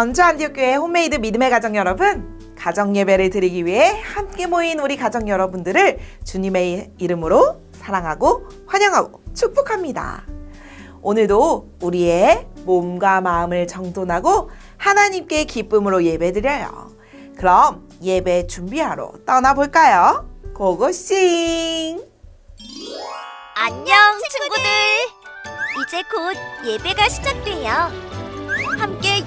전주 안디옥교회 홈메이드 믿음의 가정 여러분, 가정 예배를 드리기 위해 함께 모인 우리 가정 여러분들을 주님의 이름으로 사랑하고 환영하고 축복합니다. 오늘도 우리의 몸과 마음을 정돈하고 하나님께 기쁨으로 예배드려요. 그럼 예배 준비하러 떠나볼까요? 고고싱! 안녕 친구들. 이제 곧 예배가 시작돼요. 함께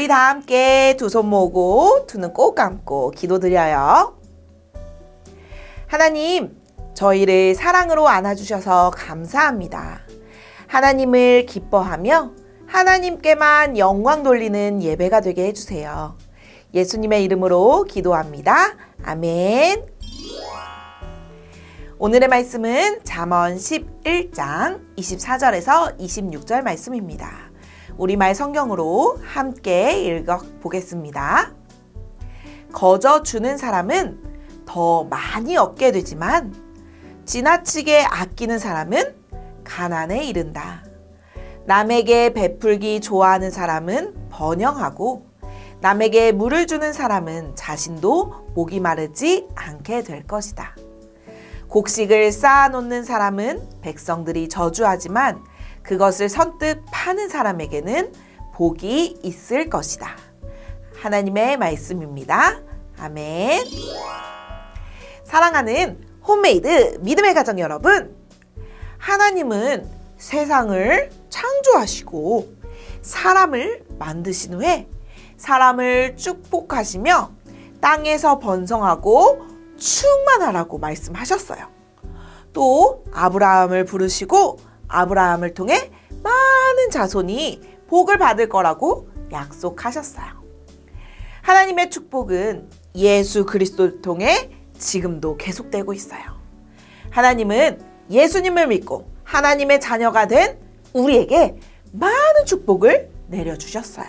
우리 다 함께 두 손 모으고 두 눈 꼭 감고 기도드려요. 하나님, 저희를 사랑으로 안아주셔서 감사합니다. 하나님을 기뻐하며 하나님께만 영광 돌리는 예배가 되게 해주세요. 예수님의 이름으로 기도합니다. 아멘. 오늘의 말씀은 잠언 11장 24절에서 26절 말씀입니다. 우리말 성경으로 함께 읽어 보겠습니다. 거저 주는 사람은 더 많이 얻게 되지만 지나치게 아끼는 사람은 가난에 이른다. 남에게 베풀기 좋아하는 사람은 번영하고 남에게 물을 주는 사람은 자신도 목이 마르지 않게 될 것이다. 곡식을 쌓아놓는 사람은 백성들이 저주하지만 그것을 선뜻 파는 사람에게는 복이 있을 것이다. 하나님의 말씀입니다. 아멘. 사랑하는 홈메이드 믿음의 가정 여러분. 하나님은 세상을 창조하시고 사람을 만드신 후에 사람을 축복하시며 땅에서 번성하고 충만하라고 말씀하셨어요. 또 아브라함을 부르시고 아브라함을 통해 많은 자손이 복을 받을 거라고 약속하셨어요. 하나님의 축복은 예수 그리스도를 통해 지금도 계속되고 있어요. 하나님은 예수님을 믿고 하나님의 자녀가 된 우리에게 많은 축복을 내려주셨어요.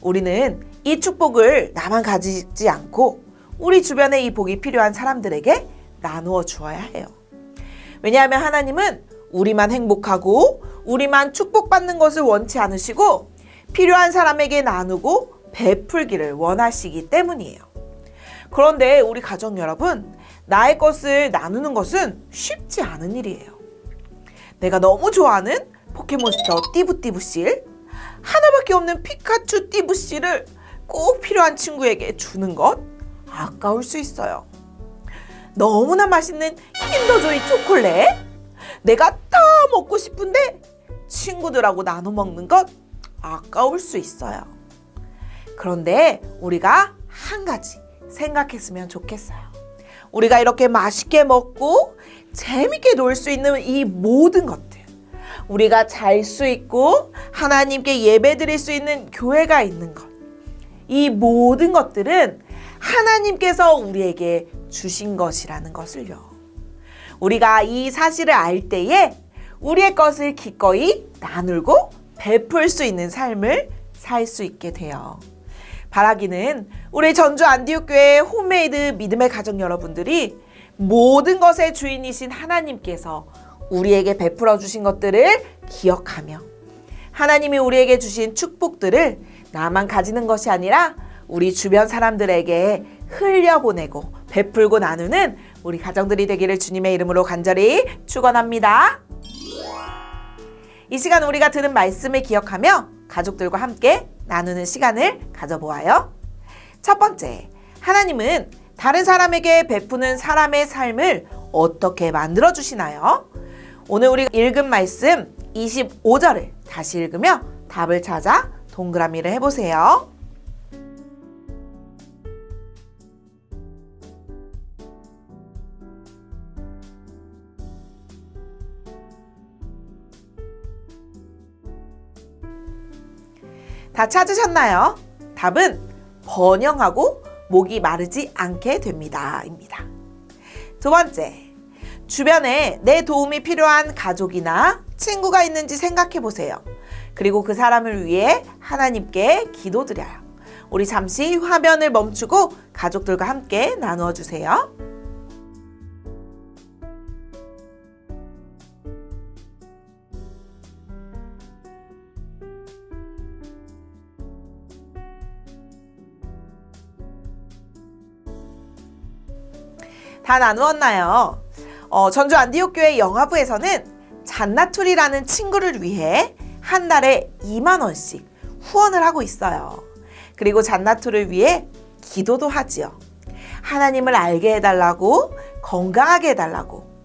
우리는 이 축복을 나만 가지지 않고 우리 주변에 이 복이 필요한 사람들에게 나누어 주어야 해요. 왜냐하면 하나님은 우리만 행복하고 우리만 축복받는 것을 원치 않으시고 필요한 사람에게 나누고 베풀기를 원하시기 때문이에요. 그런데 우리 가족 여러분, 나의 것을 나누는 것은 쉽지 않은 일이에요. 내가 너무 좋아하는 포켓몬스터 띠부띠부씨를 하나밖에 없는 피카츄 띠부씨를 꼭 필요한 친구에게 주는 것 아까울 수 있어요. 너무나 맛있는 킨더조이 초콜릿 내가 다 먹고 싶은데 친구들하고 나눠 먹는 것 아까울 수 있어요. 그런데 우리가 한 가지 생각했으면 좋겠어요. 우리가 이렇게 맛있게 먹고 재밌게 놀 수 있는 이 모든 것들. 우리가 잘 수 있고 하나님께 예배 드릴 수 있는 교회가 있는 것. 이 모든 것들은 하나님께서 우리에게 주신 것이라는 것을요. 우리가 이 사실을 알 때에 우리의 것을 기꺼이 나누고 베풀 수 있는 삶을 살 수 있게 돼요. 바라기는 우리 전주 안디옥 교회 홈메이드 믿음의 가정 여러분들이 모든 것의 주인이신 하나님께서 우리에게 베풀어 주신 것들을 기억하며 하나님이 우리에게 주신 축복들을 나만 가지는 것이 아니라 우리 주변 사람들에게 흘려보내고 베풀고 나누는 우리 가정들이 되기를 주님의 이름으로 간절히 축원합니다. 이 시간 우리가 들은 말씀을 기억하며 가족들과 함께 나누는 시간을 가져보아요. 첫 번째, 하나님은 다른 사람에게 베푸는 사람의 삶을 어떻게 만들어 주시나요? 오늘 우리가 읽은 말씀 25절을 다시 읽으며 답을 찾아 동그라미를 해보세요. 다 찾으셨나요? 답은 번영하고 목이 마르지 않게 됩니다. 입니다. 두 번째, 주변에 내 도움이 필요한 가족이나 친구가 있는지 생각해 보세요. 그리고 그 사람을 위해 하나님께 기도드려요. 우리 잠시 화면을 멈추고 가족들과 함께 나누어 주세요. 다 나누었나요? 어, 전주 안디옥 교회 영화부에서는 잔나툴이라는 친구를 위해 한 달에 2만 원씩 후원을 하고 있어요. 그리고 잔나툴을 위해 기도도 하지요. 하나님을 알게 해달라고 건강하게 해달라고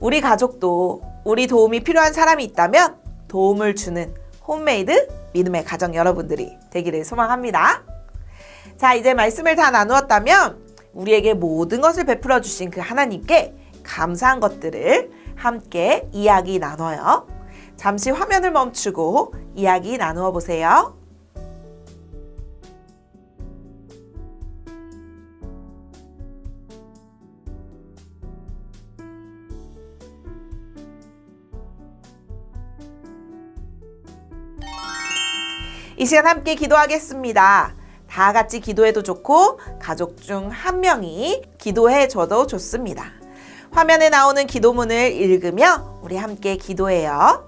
우리 가족도 우리 도움이 필요한 사람이 있다면 도움을 주는 홈메이드 믿음의 가정 여러분들이 되기를 소망합니다. 자, 이제 말씀을 다 나누었다면 우리에게 모든 것을 베풀어 주신 그 하나님께 감사한 것들을 함께 이야기 나눠요. 잠시 화면을 멈추고 이야기 나누어 보세요. 이 시간 함께 기도하겠습니다. 다 같이 기도해도 좋고 가족 중 한 명이 기도해 줘도 좋습니다. 화면에 나오는 기도문을 읽으며 우리 함께 기도해요.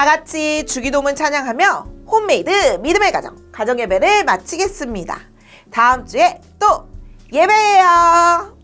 다 같이 주기도문 찬양하며 홈메이드 믿음의 가정 가정 예배를 마치겠습니다. 다음 주에 또 예배해요.